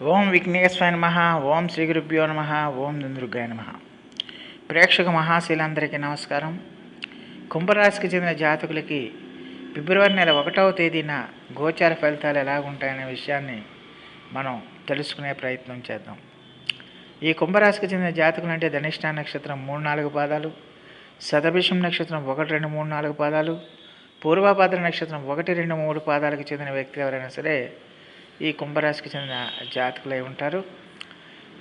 ఓం విఘ్నేశ్వర నమ ఓం శ్రీ గురుభ్యో నమ ఓం దుందుర్గాయ నమ. ప్రేక్షక మహాశీలందరికీ నమస్కారం. కుంభరాశికి చెందిన జాతకులకి ఫిబ్రవరి నెల ఒకటవ తేదీన గోచార ఫలితాలు ఎలాగుంటాయనే విషయాన్ని మనం తెలుసుకునే ప్రయత్నం చేద్దాం. ఈ కుంభరాశికి చెందిన జాతకులు అంటే ధనిష్ట నక్షత్రం మూడు నాలుగు పాదాలు శతభిషం నక్షత్రం ఒకటి రెండు మూడు నాలుగు పాదాలు పూర్వభద్ర నక్షత్రం ఒకటి రెండు మూడు పాదాలకు చెందిన వ్యక్తి ఎవరైనా సరే ఈ కుంభరాశికి చెందిన జాతకులై ఉంటారు.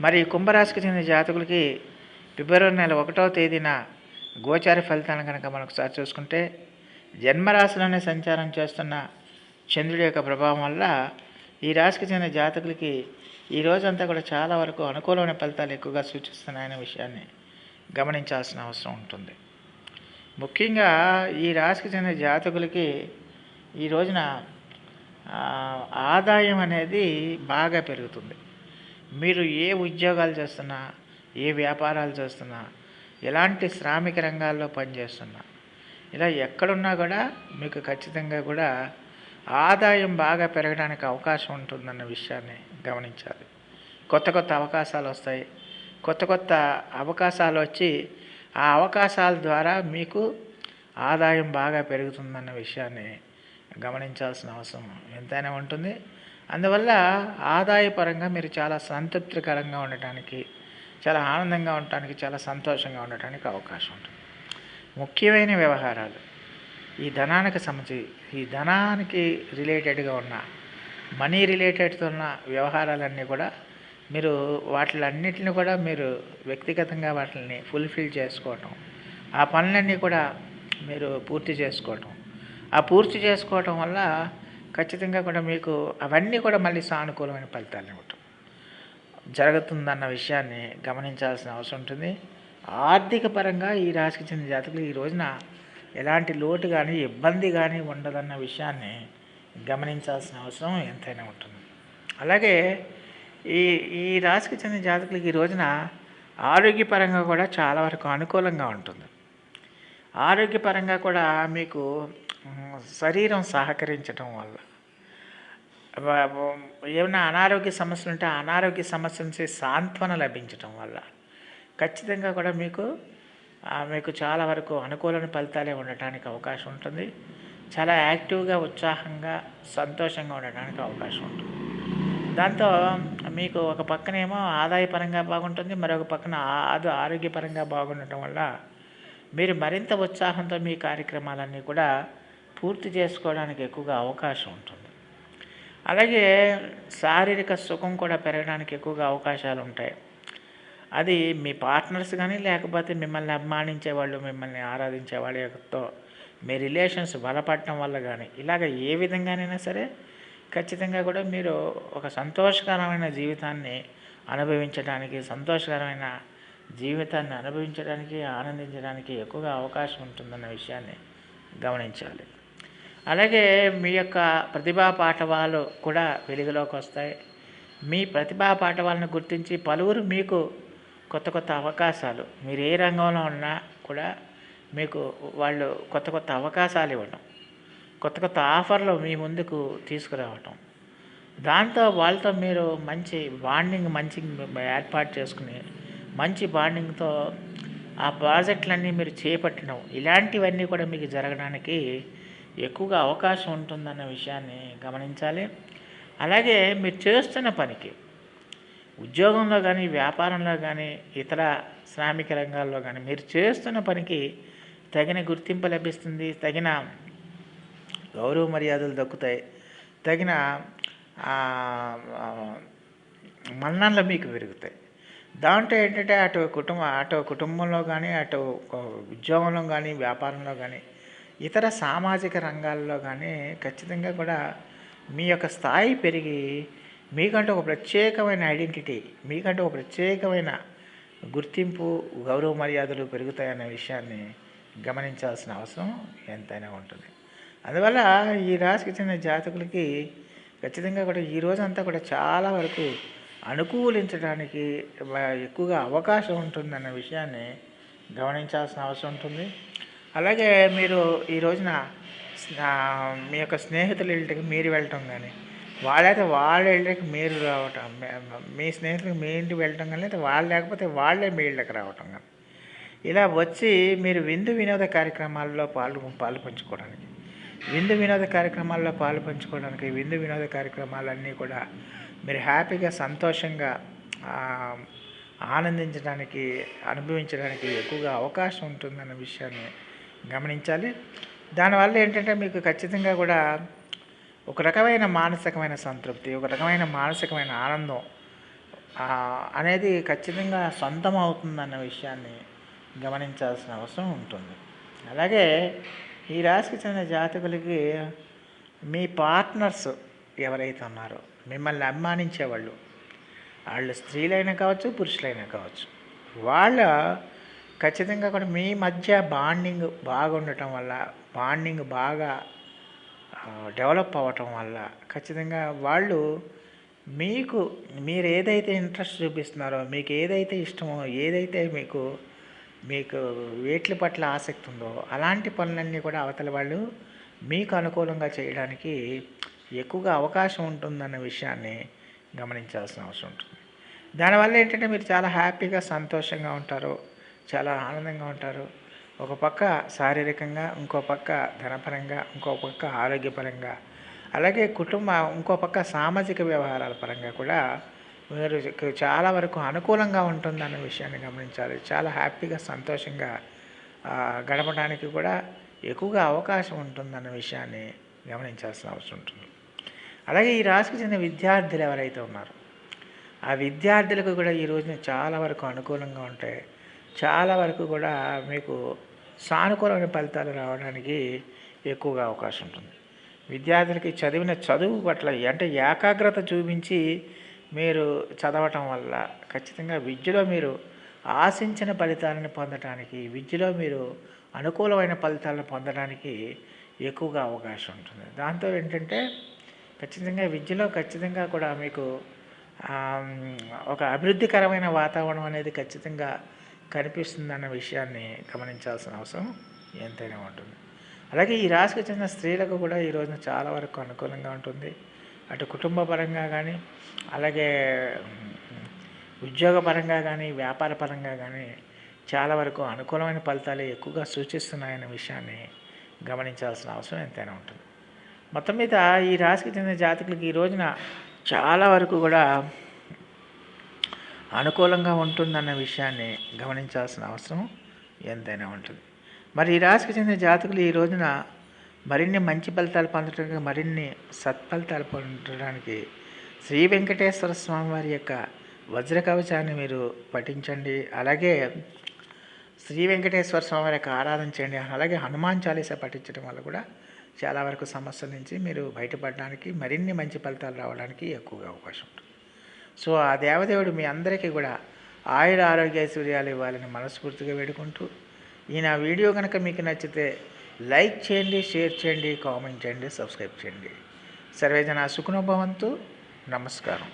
మరి కుంభరాశికి చెందిన జాతకులకి ఫిబ్రవరి నెల ఒకటవ తేదీన గోచార ఫలితాలను కనుక మనకు ఒకసారి చూసుకుంటే జన్మరాశిలోనే సంచారం చేస్తున్న చంద్రుడి యొక్క ప్రభావం వల్ల ఈ రాశికి చెందిన జాతకులకి ఈ రోజంతా కూడా చాలా వరకు అనుకూలమైన ఫలితాలు ఎక్కువగా సూచిస్తున్నాయనే విషయాన్ని గమనించాల్సిన అవసరం ఉంటుంది. ముఖ్యంగా ఈ రాశికి చెందిన జాతకులకి ఈ రోజున ఆదాయం అనేది బాగా పెరుగుతుంది. మీరు ఏ ఉద్యోగాలు చేస్తున్నా ఏ వ్యాపారాలు చేస్తున్నా ఎలాంటి శ్రామిక రంగాల్లో పనిచేస్తున్నా ఇలా ఎక్కడున్నా కూడా మీకు ఖచ్చితంగా కూడా ఆదాయం బాగా పెరగడానికి అవకాశం ఉంటుందన్న విషయాన్ని గమనించాలి. కొత్త కొత్త అవకాశాలు వస్తాయి. కొత్త కొత్త అవకాశాలు వచ్చి ఆ అవకాశాల ద్వారా మీకు ఆదాయం బాగా పెరుగుతుందన్న విషయాన్ని గమనించాల్సిన అవసరం ఎంతైనా ఉంటుంది. అందువల్ల ఆదాయపరంగా మీరు చాలా సంతృప్తికరంగా ఉండటానికి చాలా ఆనందంగా ఉండటానికి చాలా సంతోషంగా ఉండటానికి అవకాశం ఉంటుంది. ముఖ్యమైన వ్యవహారాలు. ఈ ధనానికి సంబంధించి ఈ ధనానికి రిలేటెడ్గా ఉన్న మనీ రిలేటెడ్తో ఉన్న వ్యవహారాలన్నీ కూడా మీరు వాటిలన్నిటిని కూడా మీరు వ్యక్తిగతంగా వాటిని ఫుల్ఫిల్ చేసుకోవటం ఆ పనులన్నీ కూడా మీరు పూర్తి చేసుకోవటం ఆ పూర్తి చేసుకోవటం వల్ల ఖచ్చితంగా కూడా మీకు అవన్నీ కూడా మళ్ళీ సానుకూలమైన ఫలితాలు ఇవ్వటం. జరుగుతుందన్న విషయాన్ని గమనించాల్సిన అవసరం ఉంటుంది. ఆర్థిక పరంగా ఈ రాశికి చెందిన జాతకులు ఈ రోజున ఎలాంటి లోటు కానీ ఇబ్బంది కానీ ఉండదన్న విషయాన్ని గమనించాల్సిన అవసరం ఎంతైనా ఉంటుంది. అలాగే ఈ ఈ రాశికి చెందిన జాతకులకి ఈ రోజున ఆరోగ్యపరంగా కూడా చాలా వరకు అనుకూలంగా ఉంటుంది. ఆరోగ్యపరంగా కూడా మీకు శరీరం సహకరించడం వల్ల. ఏమైనా అనారోగ్య సమస్యలు ఉంటే అనారోగ్య సమస్య నుంచి సాంత్వన లభించడం వల్ల. ఖచ్చితంగా కూడా మీకు మీకు చాలా వరకు అనుకూలమైన ఫలితాలే ఉండటానికి అవకాశం ఉంటుంది. చాలా యాక్టివ్గా ఉత్సాహంగా సంతోషంగా ఉండటానికి అవకాశం ఉంటుంది. దాంతో మీకు ఒక పక్కనేమో ఆదాయపరంగా బాగుంటుంది మరొక పక్కన ఆదు ఆరోగ్యపరంగా బాగుండటం వల్ల మీరు మరింత ఉత్సాహంతో మీ కార్యక్రమాలన్నీ కూడా పూర్తి చేసుకోవడానికి ఎక్కువగా అవకాశం ఉంటుంది. అలాగే శారీరక సుఖం కూడా పెరగడానికి ఎక్కువగా అవకాశాలు ఉంటాయి. అది మీ పార్ట్నర్స్ కానీ లేకపోతే మిమ్మల్ని అభిమానించే వాళ్ళు మిమ్మల్ని ఆరాధించే వాళ్ళతో మీ రిలేషన్స్ బలపడటం వల్ల కానీ ఇలాగ ఏ విధంగానైనా సరే ఖచ్చితంగా కూడా మీరు ఒక సంతోషకరమైన జీవితాన్ని అనుభవించడానికి సంతోషకరమైన జీవితాన్ని అనుభవించడానికి ఆనందించడానికి ఎక్కువగా అవకాశం ఉంటుందన్న విషయాన్ని గమనించాలి. అలాగే మీ యొక్క ప్రతిభా పాఠవాలు కూడా వెలుగులోకి వస్తాయి. మీ ప్రతిభా పాఠవాలను గుర్తించి పలువురు మీకు కొత్త కొత్త అవకాశాలు మీరు ఏ రంగంలో ఉన్నా కూడా మీకు వాళ్ళు కొత్త కొత్త అవకాశాలు ఇవ్వడం కొత్త కొత్త ఆఫర్లు మీ ముందుకు తీసుకురావటం. దాంతో వాళ్ళతో మీరు మంచి బాండింగ్ మంచి ఏర్పాటు చేసుకుని మంచి బాండింగ్తో ఆ ప్రాజెక్టులన్నీ మీరు చేపట్టడం ఇలాంటివన్నీ కూడా మీకు జరగడానికి ఎక్కువగా అవకాశం ఉంటుందన్న విషయాన్ని గమనించాలి. అలాగే మీరు చేస్తున్న పనికి ఉద్యోగంలో కానీ వ్యాపారంలో కానీ ఇతర శ్రామిక రంగాల్లో కానీ మీరు చేస్తున్న పనికి తగిన గుర్తింపు లభిస్తుంది తగిన గౌరవ మర్యాదలు దక్కుతాయి తగిన ఆ, మన్ననలు మీకు పెరుగుతాయి. దాంట్లో ఏంటంటే అటు కుటుంబ అటు కుటుంబంలో కానీ అటు ఉద్యోగంలో కానీ వ్యాపారంలో కానీ ఇతర సామాజిక రంగాల్లో కానీ ఖచ్చితంగా కూడా మీ యొక్క స్థాయి పెరిగి మీకంటూ ఒక ప్రత్యేకమైన ఐడెంటిటీ మీకంటూ ఒక ప్రత్యేకమైన గుర్తింపు గౌరవ మర్యాదలు పెరుగుతాయనే విషయాన్ని గమనించాల్సిన అవసరం ఎంతైనా ఉంటుంది. అందువల్ల ఈ రాశికి చెందిన జాతకులకి ఖచ్చితంగా కూడా ఈ రోజంతా కూడా చాలా వరకు అనుకూలించడానికి ఎక్కువగా అవకాశం ఉంటుందన్న విషయాన్ని గమనించాల్సిన అవసరం ఉంటుంది. అలాగే మీరు ఈ రోజున మీ యొక్క స్నేహితుల ఇంటికి మీరు వెళ్ళటం కానీ వాళ్ళైతే వాళ్ళ ఇళ్ళకి మీరు రావటం మీ స్నేహితులకు మీ ఇంటికి వెళ్ళటం కానీ అయితే వాళ్ళు లేకపోతే వాళ్ళే మీ ఇళ్ళకి రావటం కానీ ఇలా వచ్చి మీరు విందు వినోద కార్యక్రమాల్లో పాలు పాలు పంచుకోవడానికి విందు వినోద కార్యక్రమాల్లో పాలు పంచుకోవడానికి విందు వినోద కార్యక్రమాలన్నీ కూడా మీరు హ్యాపీగా సంతోషంగా ఆనందించడానికి అనుభవించడానికి ఎక్కువగా అవకాశం ఉంటుందన్న విషయాన్ని గమనించాలి. దానివల్ల ఏంటంటే మీకు ఖచ్చితంగా కూడా ఒక రకమైన మానసికమైన సంతృప్తి ఒక రకమైన మానసికమైన ఆనందం అనేది ఖచ్చితంగా సొంతం అవుతుందన్న విషయాన్ని గమనించాల్సిన అవసరం ఉంటుంది. అలాగే ఈ రాశికి చెందిన జాతకులకి మీ పార్ట్నర్స్ ఎవరైతే ఉన్నారో మిమ్మల్ని అభిమానించేవాళ్ళు వాళ్ళు స్త్రీలైనా కావచ్చు పురుషులైనా కావచ్చు వాళ్ళ ఖచ్చితంగా కూడా మీ మధ్య బాండింగ్ బాగుండటం వల్ల బాండింగ్ బాగా డెవలప్ అవ్వటం వల్ల ఖచ్చితంగా వాళ్ళు మీకు మీరు ఏదైతే ఇంట్రెస్ట్ చూపిస్తున్నారో మీకు ఏదైతే ఇష్టమో ఏదైతే మీకు మీకు వేట్ల పట్ల ఆసక్తి ఉందో అలాంటి పనులన్నీ కూడా అవతల వాళ్ళు మీకు అనుకూలంగా చేయడానికి ఎక్కువగా అవకాశం ఉంటుందన్న విషయాన్ని గమనించాల్సిన అవసరం ఉంటుంది. దానివల్ల ఏంటంటే మీరు చాలా హ్యాపీగా సంతోషంగా ఉంటారు. చాలా ఆనందంగా ఉంటారు. ఒక పక్క శారీరకంగా ఇంకో పక్క ధనపరంగా ఇంకో పక్క ఆరోగ్యపరంగా. అలాగే కుటుంబ ఇంకో పక్క సామాజిక వ్యవహారాల పరంగా కూడా మీరు చాలా వరకు అనుకూలంగా ఉంటుందన్న విషయాన్ని గమనించాలి. చాలా హ్యాపీగా సంతోషంగా గడపడానికి కూడా ఎక్కువగా అవకాశం ఉంటుందన్న విషయాన్ని గమనించాల్సిన అవసరం ఉంటుంది. అలాగే ఈ రాశికి చెందిన విద్యార్థులు ఎవరైతే ఉన్నారో ఆ విద్యార్థులకు కూడా ఈ రోజున చాలా వరకు అనుకూలంగా ఉంటాయి చాలా వరకు కూడా మీకు సానుకూలమైన ఫలితాలు రావడానికి ఎక్కువగా అవకాశం ఉంటుంది. విద్యార్థులకి చదివిన చదువు పట్ల అంటే ఏకాగ్రత చూపించి మీరు చదవటం వల్ల ఖచ్చితంగా విద్యలో మీరు ఆశించిన ఫలితాలను పొందడానికి విద్యలో మీరు అనుకూలమైన ఫలితాలను పొందడానికి ఎక్కువగా అవకాశం ఉంటుంది. దాంతో ఏంటంటే ఖచ్చితంగా విద్యలో ఖచ్చితంగా కూడా మీకు ఒక అభివృద్ధికరమైన వాతావరణం అనేది ఖచ్చితంగా కనిపిస్తుందన్న విషయాన్ని గమనించాల్సిన అవసరం ఎంతైనా ఉంటుంది. అలాగే ఈ రాశికి చెందిన స్త్రీలకు కూడా ఈ రోజున చాలా వరకు అనుకూలంగా ఉంటుంది. అటు కుటుంబ పరంగా కానీ అలాగే ఉద్యోగపరంగా కానీ వ్యాపార పరంగా కానీ చాలా వరకు అనుకూలమైన ఫలితాలు ఎక్కువగా సూచిస్తున్నాయన్న విషయాన్ని గమనించాల్సిన అవసరం ఎంతైనా ఉంటుంది. మొత్తం మీద ఈ రాశికి చెందిన జాతకులకి ఈ రోజున చాలా వరకు కూడా అనుకూలంగా ఉంటుందన్న విషయాన్ని గమనించాల్సిన అవసరం ఎంతైనా ఉంటుంది. మరి ఈ రాశికి చెందిన జాతకులు ఈ రోజున మరిన్ని మంచి ఫలితాలు పొందడానికి మరిన్ని సత్ఫలితాలు పొందడానికి శ్రీ వెంకటేశ్వర స్వామి వారి యొక్క వజ్ర కవచాన్ని మీరు పఠించండి. అలాగే శ్రీ వెంకటేశ్వర స్వామి వారి యొక్క ఆరాధన చేయండి. అలాగే హనుమాన్ చాలీస పఠించడం వల్ల కూడా చాలా వరకు సమస్యల నుంచి మీరు బయటపడడానికి మరిన్ని మంచి ఫలితాలు రావడానికి ఎక్కువగా అవకాశం ఉంటుంది. సో ఆ దేవదేవుడు మీ అందరికీ కూడా ఆయుర ఆరోగ్యశ్వర్యాలు ఇవ్వాలని మనస్ఫూర్తిగా వేడుకుంటూ ఈ నా వీడియో కనుక మీకు నచ్చితే లైక్ చేయండి షేర్ చేయండి కామెంట్ చేయండి సబ్స్క్రైబ్ చేయండి. సర్వేజన సుఖనుభవంతు నమస్కారం.